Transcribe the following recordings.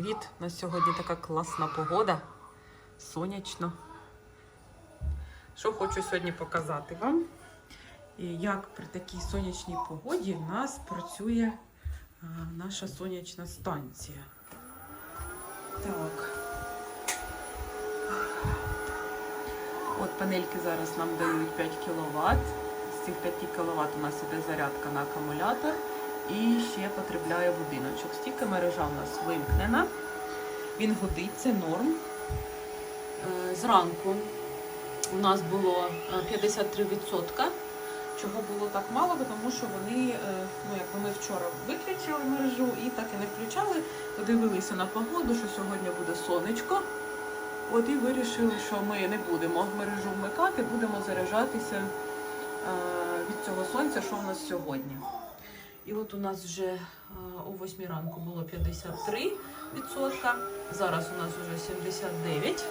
привіт! У нас сьогодні така класна погода. Сонячно. Що хочу сьогодні показати вам, як при такій сонячній погоді в нас працює наша сонячна станція. Так. От панельки зараз нам дають 5 кВт. З цих 5 кВт у нас іде зарядка на акумулятор і ще потребляє будиночок. Стільки мережа у нас вимкнена. Він гудить, це норм. Е, Зранку у нас було е, 53%. Чого було так мало, тому що вони, е, ну якби ми вчора виключили мережу і так і не включали, подивилися на погоду, що сьогодні буде сонечко. От і вирішили, що ми не будемо мережу вмикати, будемо заряджатися е, від цього сонця, що у нас сьогодні. І от у нас вже е, о 8 ранку було 53%, зараз у нас вже 79%.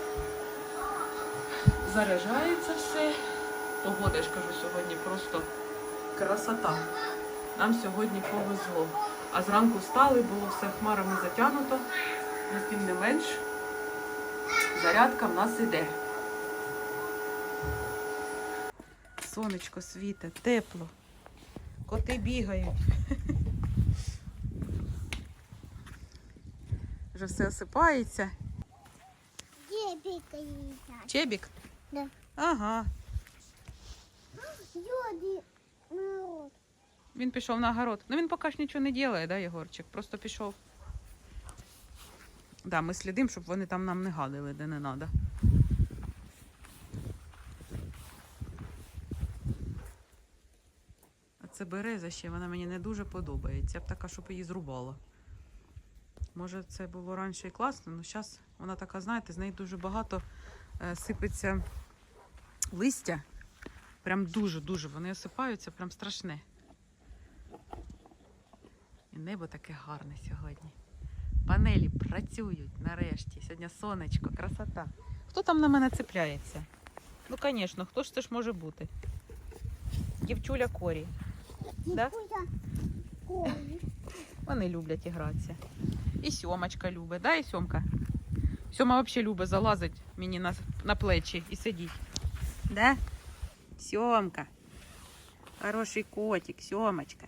Заряджається все. Погода, я ж кажу, сьогодні просто красота. Нам сьогодні повезло. А зранку встали, було все хмарами затягнуто, але тим не менш, зарядка в нас іде. Сонечко світе, тепло. Коти бігають. Вже все осипається. Бегает? Чебік? Да. Ага. Він пішов на огород. Ну він поки ж нічого не робить, да, Єгорчик? Просто пішов. Да, ми слідимо, щоб вони там нам не гадили, де не треба. Це береза ще, вона мені не дуже подобається. Я б така, щоб її зрубала. Може, це було раніше і класно, але зараз вона така, знаєте, з неї дуже багато е, сипеться листя. Прям дуже-дуже вони осипаються, прям страшне. І небо таке гарне сьогодні. Панелі працюють нарешті. Сьогодні сонечко, красота. Хто там на мене цепляється? Ну, звісно, хто ж це ж може бути? Дівчуля Корі. Да? Вони люблять гратися. І сьомочка любить, да, і сьомка? Сьома взагалі любить залазить мені на, на плечі і сидіть. Да? Сьомка. Хороший котик, сьомочка.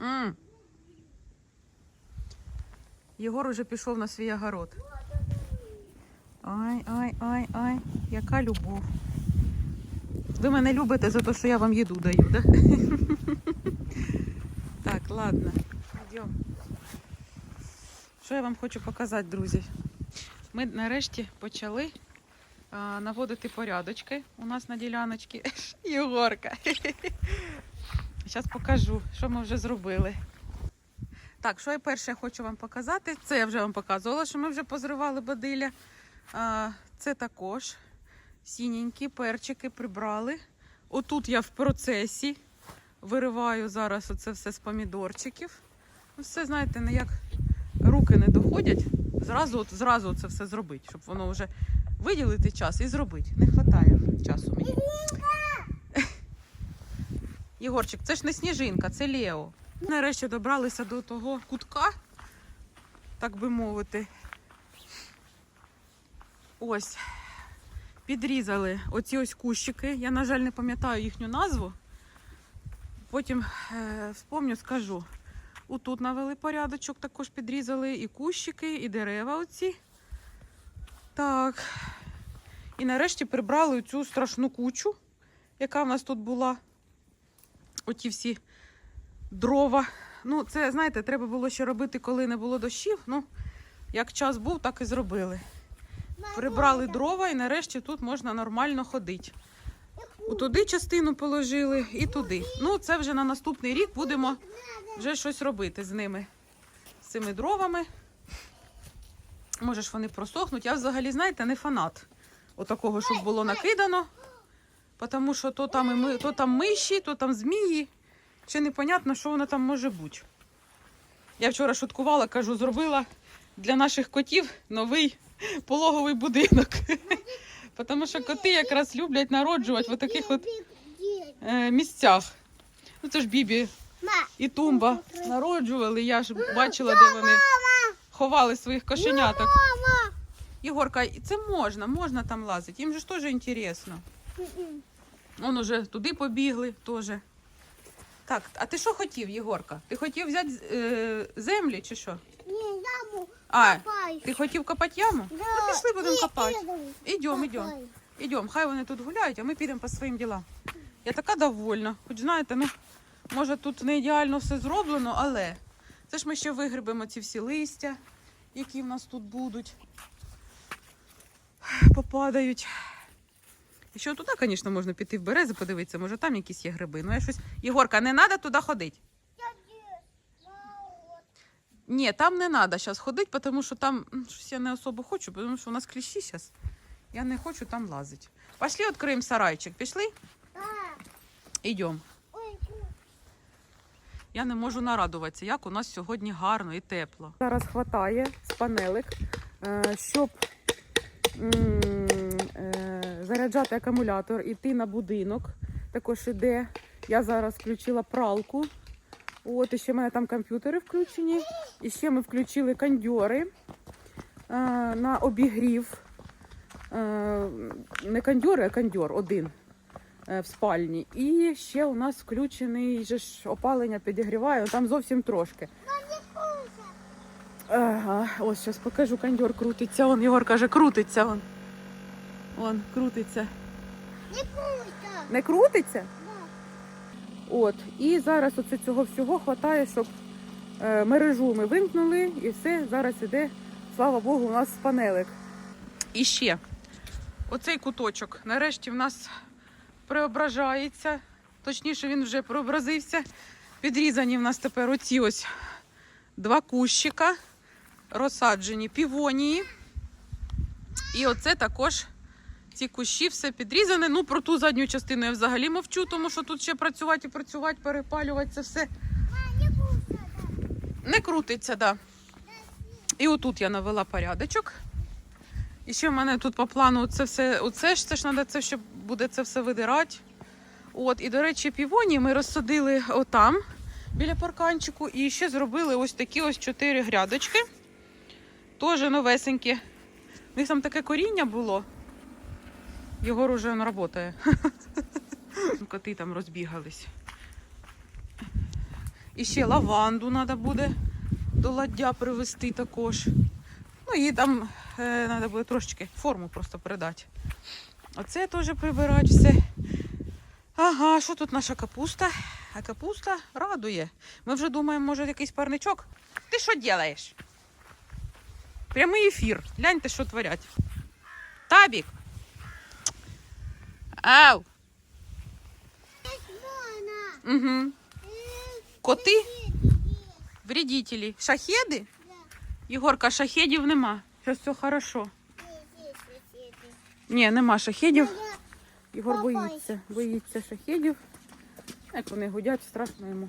М. Єгор уже пішов на свій огород. Ой, ой, ой, ой, яка любов. Ви мене любите за те, що я вам їду даю, да? Так, ладно, йдемо. Що я вам хочу показати, друзі? Ми нарешті почали наводити порядочки у нас на діляночці. Єгорка. Зараз покажу, що ми вже зробили. Так, що я перше хочу вам показати. Це я вже вам показувала, що ми вже позривали бадилля. А, це також сіненькі перчики прибрали. Отут я в процесі вириваю зараз оце все з помідорчиків. Ну, все, знаєте, ніяк руки не доходять. Зразу, от, зразу це все зробити, щоб воно вже виділити час і зробити. Не вистачає часу мені. Єгорчик, це ж не сніжинка, це Лео. Нарешті добралися до того кутка, так би мовити. Ось. Підрізали оці ось кущики. Я, на жаль, не пам'ятаю їхню назву. Потім е, вспомню, скажу. Отут навели порядочок, також підрізали і кущики, і дерева оці. Так. І нарешті прибрали цю страшну кучу, яка в нас тут була. Оті всі дрова. Ну, це, знаєте, треба було ще робити, коли не було дощів. Ну, як час був, так і зробили. Прибрали дрова і нарешті тут можна нормально ходити. У туди частину положили і туди. Ну, це вже на наступний рік будемо вже щось робити з ними, з цими дровами. Може ж вони просохнуть. Я взагалі, знаєте, не фанат отакого, щоб було накидано. Тому що то там, і ми, то там миші, то там змії. Ще непонятно, що воно там може бути. Я вчора шуткувала, кажу, зробила для наших котів новий пологовий будинок. Тому що коти якраз люблять народжувати в таких от е, місцях. Ну це ж Бібі і тумба народжували. Я ж бачила, де вони ховали своїх кошеняток. Мама. Єгорка, це можна, можна там лазити. Їм же ж теж інтересно. Вон уже туди побігли теж. Так, а ти що хотів, Єгорка? Ти хотів взяти е, землі чи що? А, Копай. ти хотів копати яму? Да. Ну, пішли будемо копати. Ідемо, ідемо. Ідемо, хай вони тут гуляють, а ми підемо по своїм ділам. Я така довольна. Хоч знаєте, ну, може тут не ідеально все зроблено, але це ж ми ще вигребемо ці всі листя, які в нас тут будуть. Попадають. Що туди, звісно, можна піти в берези, подивитися, може там якісь є гриби. Ну я щось. Єгорка, не треба туди ходити. Ні, там не треба зараз ходити, тому що там щось я не особо хочу, тому що у нас кліщі зараз. Я не хочу там лазити. Пішли відкриємо сарайчик. Пішли? Йдемо. Я не можу нарадуватися, як у нас сьогодні гарно і тепло. Зараз хватає з панелек, е, щоб е, заряджати акумулятор, іти на будинок. Також іде. Я зараз включила пралку. От, і ще в мене там комп'ютери включені. І ще ми включили кондьори е, на обігрів. Е, не кондьори, а кондьор один е, в спальні. І ще у нас включений же ж опалення підігріває, там зовсім трошки. Ага, ось зараз покажу, кондьор крутиться. Он Єгор каже, крутиться. Он. Он крутиться. Не куся. Не крутиться? От. І зараз оце цього всього хватає, щоб е, мережу ми вимкнули і все. Зараз іде, слава Богу, у нас з панелек. І ще оцей куточок нарешті в нас преображається. Точніше, він вже преобразився. Підрізані в нас тепер оці ось два кущика, розсаджені півонії. І оце також ці кущі все підрізане. Ну, про ту задню частину я взагалі мовчу, тому що тут ще працювати і працювати, перепалювати це все Не крутиться, да. І отут я навела порядочок. І ще в мене тут по плану це все, оце ж це ж треба, це ще буде це все видирати. От, і, до речі, півоні ми розсадили отам, біля парканчику, і ще зробили ось такі ось чотири грядочки. Теж новесенькі. У них там таке коріння було. Єгор уже не працює. Коти там розбігались. І ще лаванду треба буде до ладдя привезти також. Ну і там треба буде трошечки форму просто передати. Оце теж прибирати все. Ага, що тут наша капуста? А капуста радує. Ми вже думаємо, може, якийсь парничок. Ти що робиш? Прямий ефір. Гляньте, що творять. Табік. Ау. Угу. Коти? Вредителі. Шахеди? Єгорка, шахедів нема. Зараз все хорошо. Ні, нема шахедів. Єгор боїться. Боїться шахедів. Як вони гудять, страшно йому.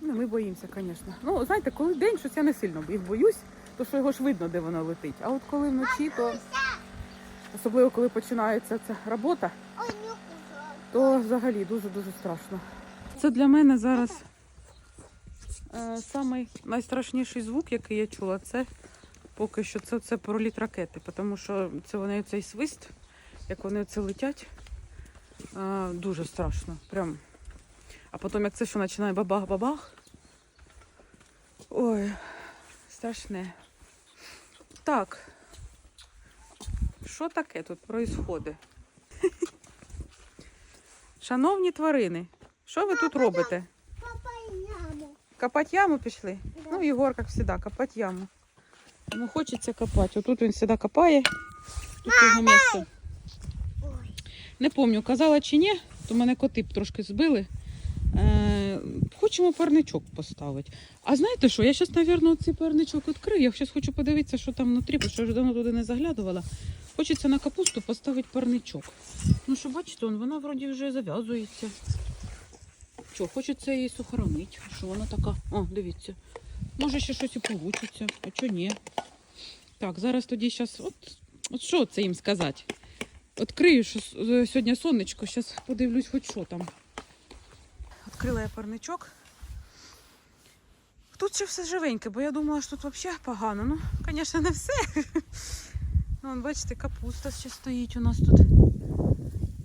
Ну, ми боїмося, звісно. Ну, знаєте, коли день, щось я не сильно їх боюсь, то що його ж видно, де воно летить. А от коли вночі, то особливо коли починається ця робота. То взагалі дуже-дуже страшно. Це для мене зараз е, самий найстрашніший звук, який я чула, це поки що це, це проліт ракети, тому що це вони цей свист, як вони це летять, е, дуже страшно. Прям. А потім як це що починає бабах-бабах. Ой, страшне. Так. Що таке тут происходить? Шановні тварини, що ви тут робите? Копать яму пішли? Ну, Єгор, як завжди, копать яму. Йому хочеться копати. Отут він завжди копає. Тут його місце. Не пам'ятаю, казала чи ні, то мене коти б трошки збили. Хочемо парничок поставити. А знаєте що? Я зараз, мабуть, цей парничок відкрию. Я зараз хочу подивитися, що там внутрі, бо що вже давно туди не заглядувала. Хочеться на капусту поставити парничок. Ну що, бачите, он, вона вроді вже зав'язується. Що, хочеться її сохранити. Що вона така? О, дивіться. Може ще щось і получиться, а чого ні. Так, зараз тоді зараз. От, от що це їм сказати? Відкрию, що е, сьогодні сонечко, зараз подивлюсь, хоч що там. Відкрила я парничок. Тут ще все живеньке, бо я думала, що тут взагалі погано. Ну, звісно, не все. Ну, бачите, капуста ще стоїть у нас тут.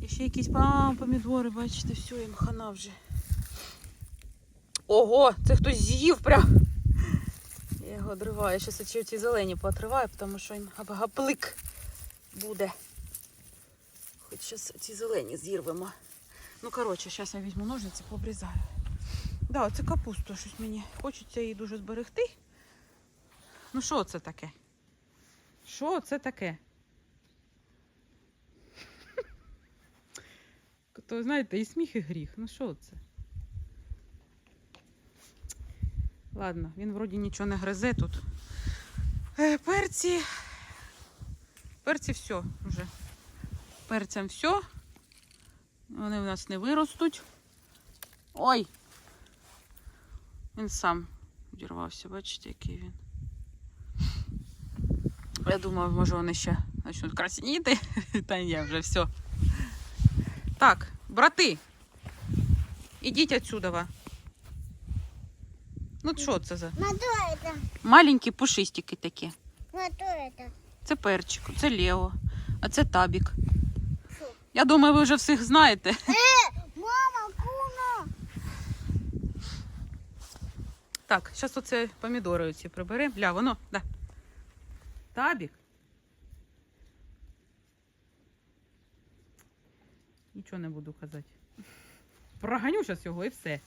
І ще якісь а, помідори, бачите, все, їм хана вже. Ого, це хтось з'їв прям. Я його одриваю. Зараз ці, ці зелені поотриваю, тому що їм гаплик буде. Хоч зараз ці зелені зірвемо. Ну, коротше, зараз я візьму ножниці, пообрізаю. Да, це капуста щось мені. Хочеться її дуже зберегти. Ну, що це таке? Що це таке? То знаєте, і сміх, і гріх. Ну що це? Ладно, він вроді нічого не гризе тут. Е, перці. Перці все вже. Перцям все. Вони в нас не виростуть. Ой! Він сам відірвався, бачите, який він. Я думаю, може вони ще почнуть красніти. Та ні, вже все. Так, брати, ідіть отсюда. Ну що це за? Маленькі пушистики такі. Це перчик, це Лео, а це табік. Я думаю, ви вже всіх знаєте. Мама, куна! Так, зараз оце помідори оці приберемо. Бля, воно, да. Табік. Нічого не буду казати. Проганю зараз його і все.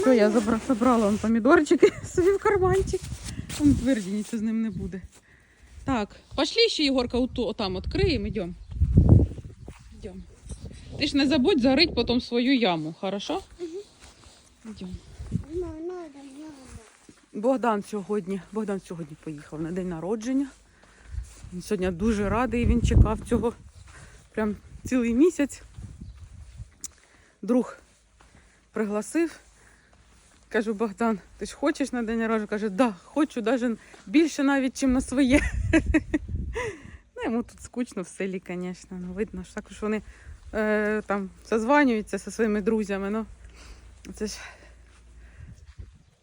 Що, я забра- забрала он помідорчики собі в карманчик. Он тверді, нічого з ним не буде. Так, пошли ще, Єгорка, отам відкриємо, йдемо. Йдемо. Ти ж не забудь зарить потім свою яму, хорошо? Йдемо. Ну, надо, надо. Богдан сьогодні, Богдан сьогодні поїхав на день народження. Він сьогодні дуже радий, він чекав цього прям цілий місяць. Друг пригласив. Кажу, Богдан, ти ж хочеш на день народження? Каже, да, хочу, навіть більше навіть, ніж на своє. Ну, йому тут скучно в селі, звісно. Ну, видно, що також вони е, там созванюються зі своїми друзями. Ну, це ж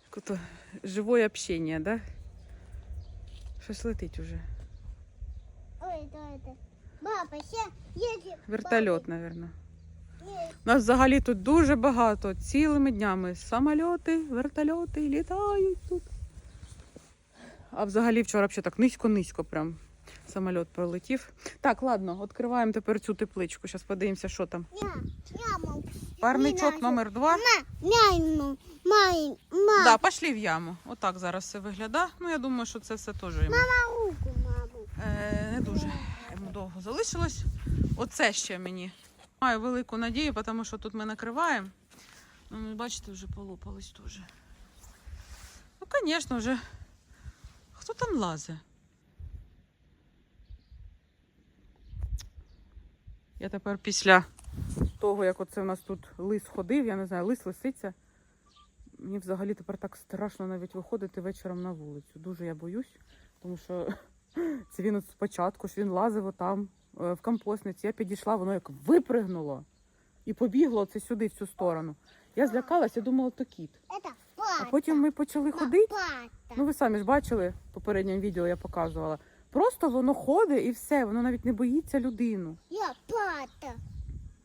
Кото живое общение, да? Щось летить уже. Ой. Папа, ще едет. Вертольот. Едет. У нас взагалі тут дуже багато, цілими днями. Самольоти, вертольоти літають тут. А взагалі вчора взагалі так низько-низько прям самольот пролетів. Так, ладно, відкриваємо тепер цю тепличку. Зараз подивимося, що там. Парничок номер два. Май. Да, пошли в яму. Отак зараз все виглядає. Ну, я думаю, що це все теж йому. На руку, маму. Е, не дуже йому довго залишилось. Оце ще мені. Маю велику надію, тому що тут ми накриваємо. Ну, бачите, вже полопались теж. Ну, звісно, вже. Хто там лазить? Я тепер після того, як оце в нас тут лис ходив, я не знаю, лис, лисиця. Мені взагалі тепер так страшно навіть виходити вечором на вулицю. Дуже я боюсь, тому що це він от спочатку ж він лазив отам е, в компостниці. Я підійшла, воно як випригнуло і побігло це сюди, в цю сторону. Я злякалася, думала, то кіт. А потім ми почали ходити. Ну, ви самі ж бачили в попередньому відео, я показувала. Просто воно ходить і все, воно навіть не боїться людину. Пата.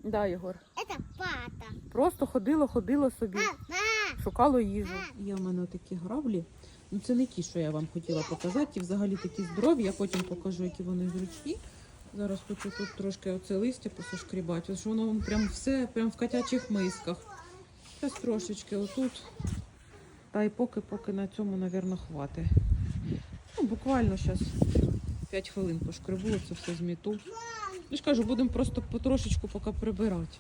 Да, Єгор. Это пата. Просто ходило, ходило собі, шукало їжу. Є в мене такі граблі. Ну це не ті, що я вам хотіла показати. Ті взагалі такі здорові. Я потім покажу, які вони зручні. Зараз хочу тут трошки оце листя посошкрібати. Ось воно прям все прям в котячих мисках. Зараз трошечки отут. Та й поки-поки на цьому, мабуть, хватить. Ну, буквально зараз 5 хвилин пошкребу, це все зміту. Я ж кажу, будемо просто потрошечку поки прибирати.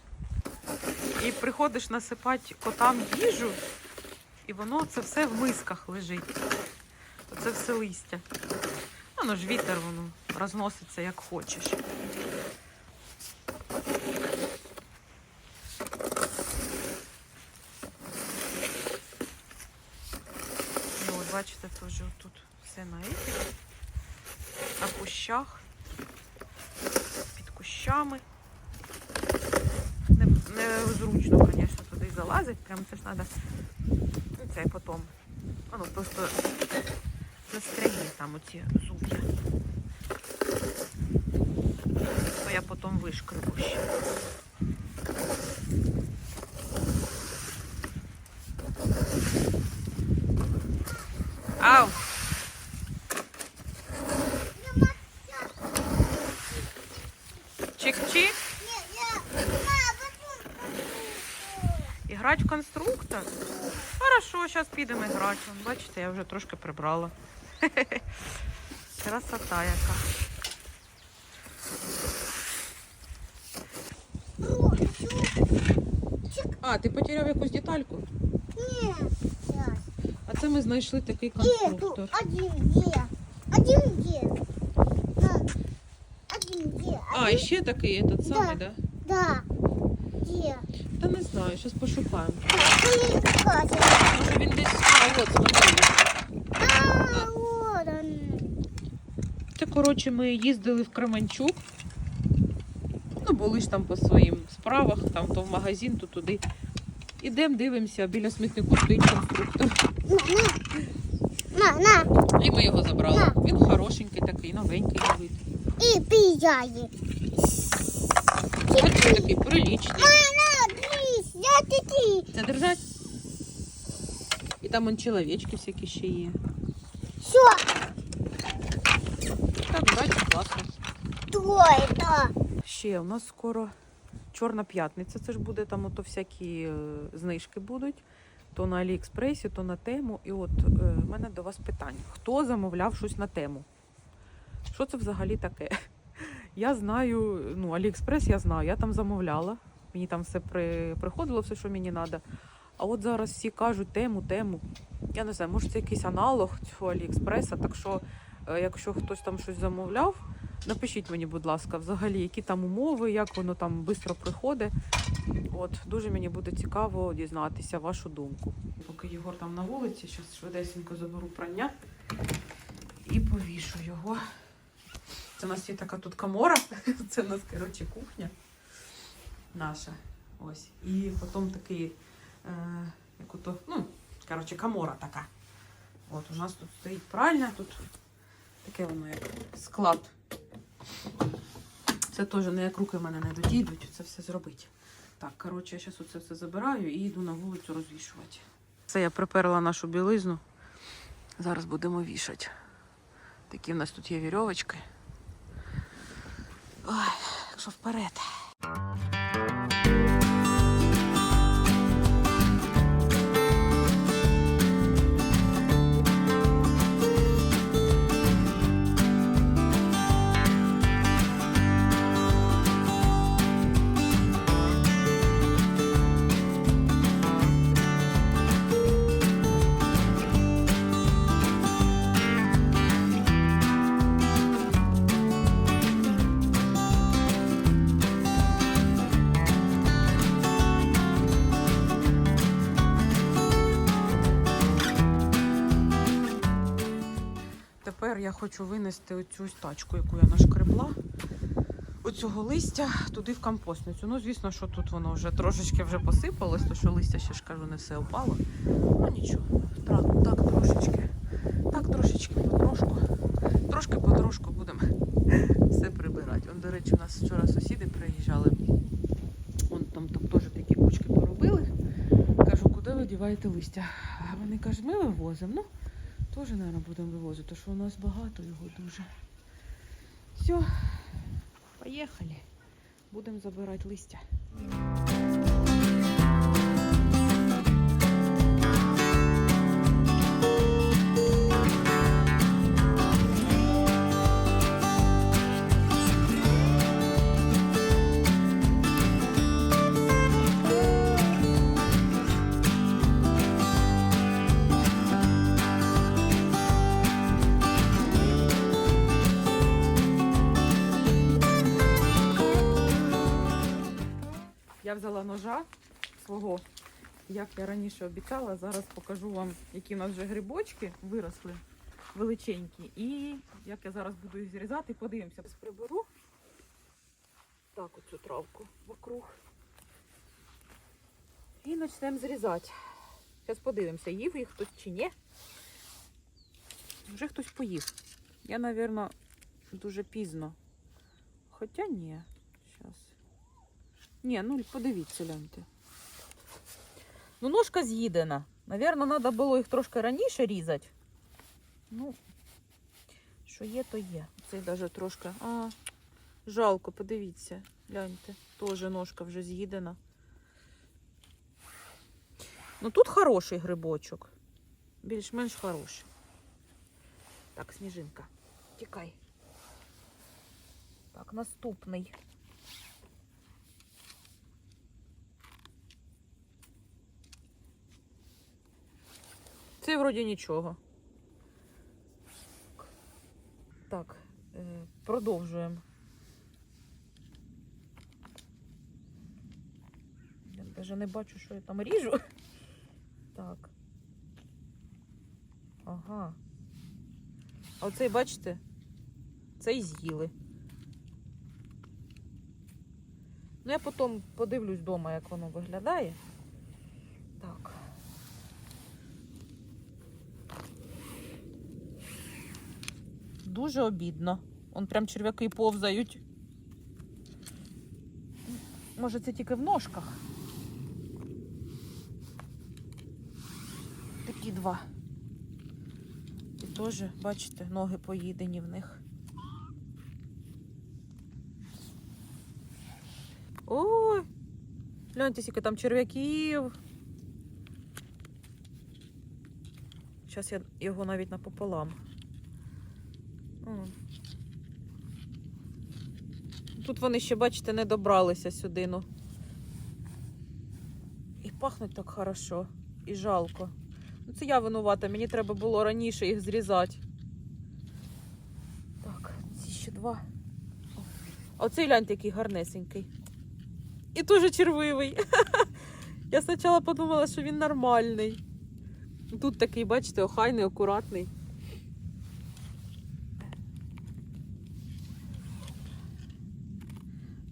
І приходиш насипати котам їжу, і воно це все в мисках лежить. Це все листя. Воно ж вітер, воно розноситься як хочеш. Ну, от бачите, тут все на етих, на кущах, під кущами. Не, звісно, туди залазить. Прям це ж треба це потім Воно просто застрягне там оці зуб'я. То я потім вишкребу ще. Ау! Чик-чик. Нет, я... Мама, потом... Іграть в конструктор? Хорошо, зараз підемо грати. Бачите, я вже трошки прибрала. Красота яка. А, ти потеряв якусь детальку? Сейчас. А це ми знайшли такий конструктор. Один где? Один? На. Один где? А, і ще такий этот самий, да? Да. Где? Та не знаю, зараз пошукаємо. Може він десь. А, от, смотри. А. Це, коротше, ми їздили в Кременчук. Ну, були ж там по своїм справах, там то в магазин, то туди. Ідемо, дивимося, біля смітнику стоїть конструктор. На, на. На, І ми його забрали. Він хорошенький такий, новенький вид. И пияет. Бачиш, такий приличний. Мама, плиз, я ты Це держать. І там он чоловічки всякі ще є. Все, Так, бачиш, класно. кто это? Ще у нас скоро Чорна п'ятниця. Це ж буде там ото всякі е, знижки будуть. То на Аліекспресі, то на тему. І от е, в мене до вас питання: хто замовляв щось на тему? Що це взагалі таке? Я знаю, ну, Аліекспрес я знаю, я там замовляла. Мені там все при, приходило, все, що мені треба. А от зараз всі кажуть тему, тему. Я не знаю, може це якийсь аналог цього Аліекспреса. Так що, е, якщо хтось там щось замовляв, Напишіть мені, будь ласка, взагалі, які там умови, як воно там швидко приходить. От, дуже мені буде цікаво дізнатися вашу думку. Поки Єгор там на вулиці, зараз швидесенько заберу прання і повішу його. Це у нас є така тут камора. Це у нас, коротше, кухня наша. Ось. І потім такий, е, як ото, ну, коротше, камора така. От, у нас тут стоїть пральня, тут таке воно як склад. Це теж не як руки в мене не додійдуть, це все зробити. Так, коротше, я зараз оце все забираю і йду на вулицю розвішувати. Це я приперла нашу білизну. Зараз будемо вішати. Такі в нас тут є вірьовочки. Ой, що вперед. Тепер я хочу винести оцю тачку, яку я нашкребла. Оцього листя туди в компостницю. Ну, звісно, що тут воно вже трошечки вже посипалось, то що листя ще ж кажу, не все опало. Ну нічого, так, так трошечки. Так трошечки потрошку. Трошки потрошку будемо все прибирати. Он, до речі, у нас вчора сусіди приїжджали. Вон там, там теж такі кучки поробили. Кажу, куди ви діваєте листя? А вони кажуть, ми вивозимо. Ну, Теж, мабуть, будемо вивозити, тому що у нас багато його дуже. Все, поїхали. Будемо забирати листя. Я взяла ножа свого, як я раніше обіцяла. Зараз покажу вам, які в нас вже грибочки виросли величенькі. І як я зараз буду їх зрізати, подивимося. Приберу так оцю травку вокруг. І почнемо зрізати. Зараз подивимося, їв їх хтось чи ні. Вже хтось поїв. Я, напевно, дуже пізно. Хоча ні. Ні, ну подивіться, гляньте. Ну, ножка з'їдена. Навірно, треба було їх трошки раніше різати. Ну, що є, то є. Це навіть трошки. А, жалко, подивіться. Гляньте, теж ножка вже з'їдена. Ну тут хороший грибочок. Більш-менш хороший. Так, сніжинка. Тікай. Так, наступний. Це вроді нічого. Так, е, продовжуємо. Я навіть не бачу, що я там ріжу. Так. Ага. А оцей, бачите, цей з'їли. Ну, я потім подивлюсь вдома, як воно виглядає. Так. Дуже обідно. Он прям черв'яки повзають. Може, це тільки в ножках. Такі два. І теж, бачите, ноги поїдені в них. Ой! Гляньте, скільки там черв'яків. Зараз я його навіть напополам. Тут вони ще, бачите, не добралися сюди. Ну. І пахнуть так хорошо, і жалко. Ну, це я винувата, мені треба було раніше їх зрізати. Так, ці ще два. А оцей гляньте, який гарнесенький. І дуже червивий. Я спочатку подумала, що він нормальний. Тут такий, бачите, охайний, акуратний.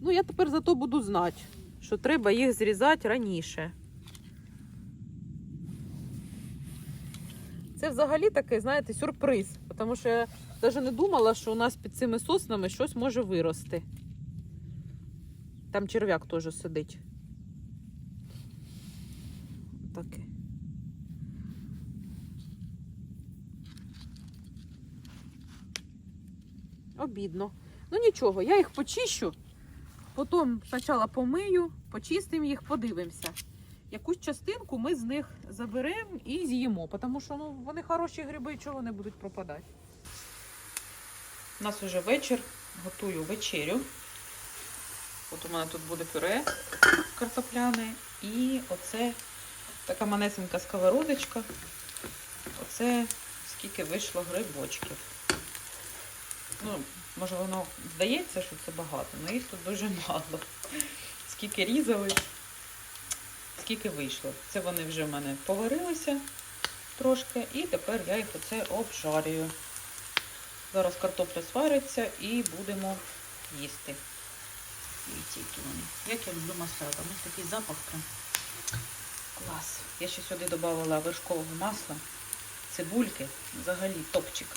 Ну, я тепер зато буду знати, що треба їх зрізати раніше. Це взагалі такий, знаєте, сюрприз. Тому що я навіть не думала, що у нас під цими соснами щось може вирости. Там черв'як теж сидить. Таке. Обідно. Ну нічого, я їх почищу. Потім спочатку помию, почистимо їх, подивимося. Якусь частинку ми з них заберемо і з'їмо, тому що ну, вони хороші гриби, чого вони будуть пропадати. У нас вже вечір, готую вечерю. От у мене тут буде пюре картопляне і оце така манесенька сковородочка. Оце скільки вийшло грибочків. Ну, може воно здається, що це багато, але їх тут дуже мало. Скільки різали, скільки вийшло. Це вони вже в мене поварилися трошки, і тепер я їх оце обжарюю. Зараз картопля свариться і будемо їсти. Дивіться, які вони. Як я люблю маслята. У них такий запах прям. Клас. Я ще сюди додавала вершкового масла, цибульки, взагалі топчик.